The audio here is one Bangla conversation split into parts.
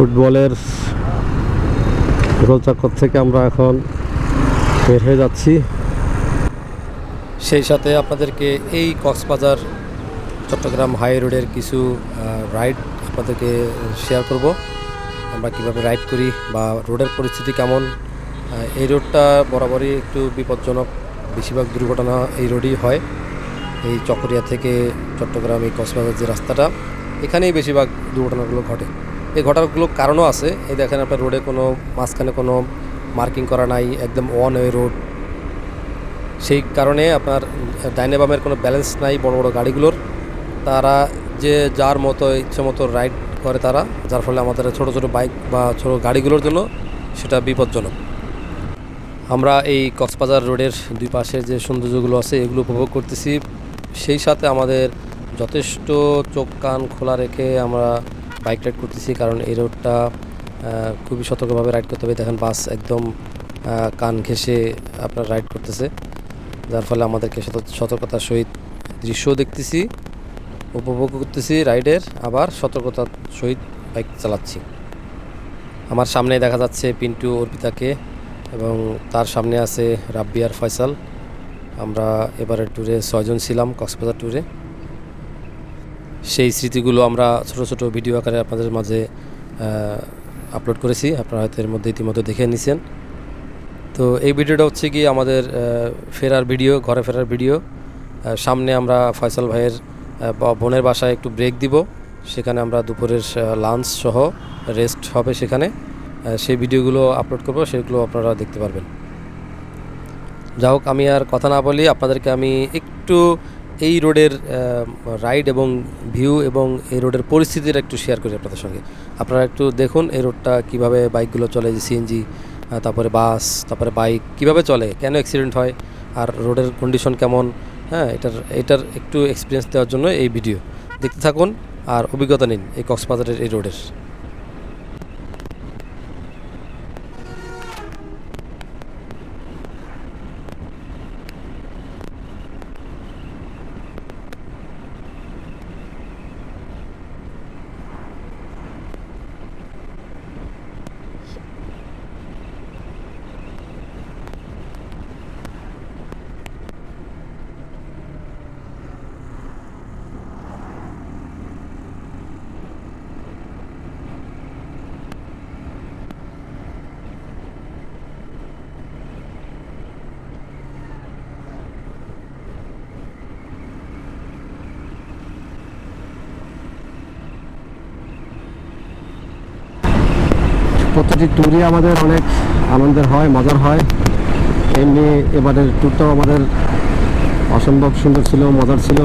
ফুটবলের গোলচক্কর থেকে আমরা এখন বের হয়ে যাচ্ছি। সেই সাথে আপনাদেরকে এই কক্সবাজার চট্টগ্রাম হাই রোডের কিছু রাইড আপনাদেরকে শেয়ার করব। আমরা কীভাবে রাইড করি বা রোডের পরিস্থিতি কেমন। এই রোডটা বরাবরই একটু বিপজ্জনক। বেশিরভাগ দুর্ঘটনা এই রোডই হয়। এই চকরিয়া থেকে চট্টগ্রাম এই কক্সবাজার যে রাস্তাটা, এখানেই বেশিরভাগ দুর্ঘটনাগুলো ঘটে। এই ঘটনাগুলোর কারণও আছে। এই দেখেন আপনার রোডে কোনো, মাঝখানে কোনো মার্কিং করা নাই, একদম ওয়ান ওয়ে রোড সেই কারণে আপনার ডাইনে বামের কোনো ব্যালেন্স নাই বড় বড় গাড়িগুলোর। তারা যে যার মতো, ইচ্ছে মতো রাইড করে তারা, যার ফলে আমাদের ছোট ছোট বাইক বা ছোট গাড়িগুলোর জন্য সেটা বিপজ্জনক। আমরা এই কক্সবাজার রোডের দুই পাশে যে সৌন্দর্যগুলো আছে, এগুলো উপভোগ করতেছি। সেই সাথে আমাদের যথেষ্ট চোখ কান খোলা রেখে আমরা বাইক রাইড করতেছি, কারণ এই রোডটা খুবই সতর্কভাবে রাইড করতে হবে। দেখেন বাস একদম কান ঘেঁষে আপনার রাইড করতেছে। যার ফলে আমাদেরকে সত- সতর্কতার সহিত দৃশ্যও দেখতেছি, উপভোগ করতেছি রাইডের, আবার সতর্কতার সহিত বাইক চালাচ্ছি। আমার সামনে দেখা যাচ্ছে পিন্টু অর্পিতাকে এবং তার সামনে আছে রাব্বি আর ফয়সাল। আমরা এবারের ট্যুরে ছয়জন ছিলাম, কক্সবাজার ট্যুরে সেই স্মৃতিগুলো আমরা ছোট ছোট ভিডিও আকারে আপনাদের মাঝে আপলোড করেছি। আপনারা হয়তো এর মধ্যে ইতিমধ্যে দেখে নিছেন। তো এই ভিডিওটা হচ্ছে কি আমাদের ফেরার ভিডিও, ঘরে ফেরার ভিডিও। সামনে আমরা ফয়সাল ভাইয়ের বোনের বাসায় একটু ব্রেক দিব। সেখানে আমরা দুপুরের লাঞ্চ সহ রেস্ট হবে সেখানে। সেই ভিডিওগুলো আপলোড করব, সেগুলো আপনারা দেখতে পারবেন। যা হোক, আমি আর কথা না বলি, আপনাদেরকে আমি একটু এই রোডের রাইড এবং ভিউ এবং এই রোডের পরিস্থিতিটা একটু শেয়ার করি আপনাদের সঙ্গে। আপনারা একটু দেখুন এই রোডটা কীভাবে বাইকগুলো চলে যে সিএনজি তারপরে বাস তারপরে বাইক কীভাবে চলে, কেন অ্যাক্সিডেন্ট হয়, আর রোডের কন্ডিশন কেমন হ্যাঁ এটার এটার একটু এক্সপিরিয়েন্স দেওয়ার জন্য এই ভিডিও দেখতে থাকুন আর অভিজ্ঞতা নিন এই কক্সবাজারের এই রোডের। প্রতিটি ট্যুরই আমাদের অনেক আনন্দের হয়, মজার হয়। এমনি এবারের ট্যুরটাও আমাদের অসম্ভব সুন্দর ছিল, মজার ছিল।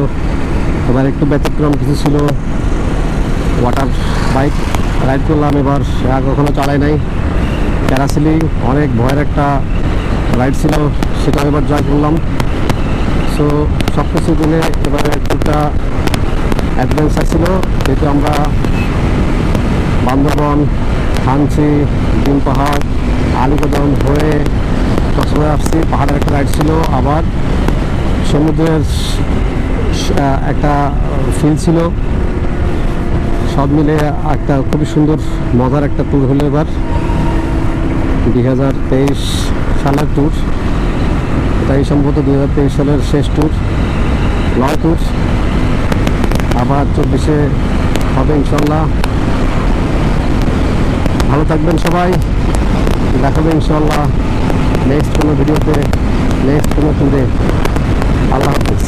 এবার একটু ব্যতিক্রম কিছু ছিল। ওয়াটার বাইক রাইড করলাম এবার কখনো চালাই নাই। প্যারাসিলি অনেক ভয়ের একটা রাইড ছিল, সেটাও এবার জয় করলাম। সো সব কিছু দিনে এবারে ট্যুরটা অ্যাডভেঞ্চার ছিল, যেহেতু আমরা বান্দরবন থানচি ডিম পাহাড় আলিকদম হয়ে কক্সবাজার আসছি, পাহাড়ের একটা রাইড ছিল, আবার সমুদ্রের একটা ফিল ছিল। সব মিলে একটা খুবই সুন্দর, মজার একটা ট্যুর হলো এবার দুই হাজার তেইশ সালের ট্যুর এটাই সম্ভবত দুই হাজার তেইশ সালের শেষ ট্যুর লং ট্যুর আবার চব্বিশে হবে ইনশাল্লাহ। ভালো থাকবেন সবাই। দেখাবে ইনশাল্লাহ নেক্সট কোনো ভিডিওতে নেক্সট কোনো টুরে আল্লাহ হাফিজ।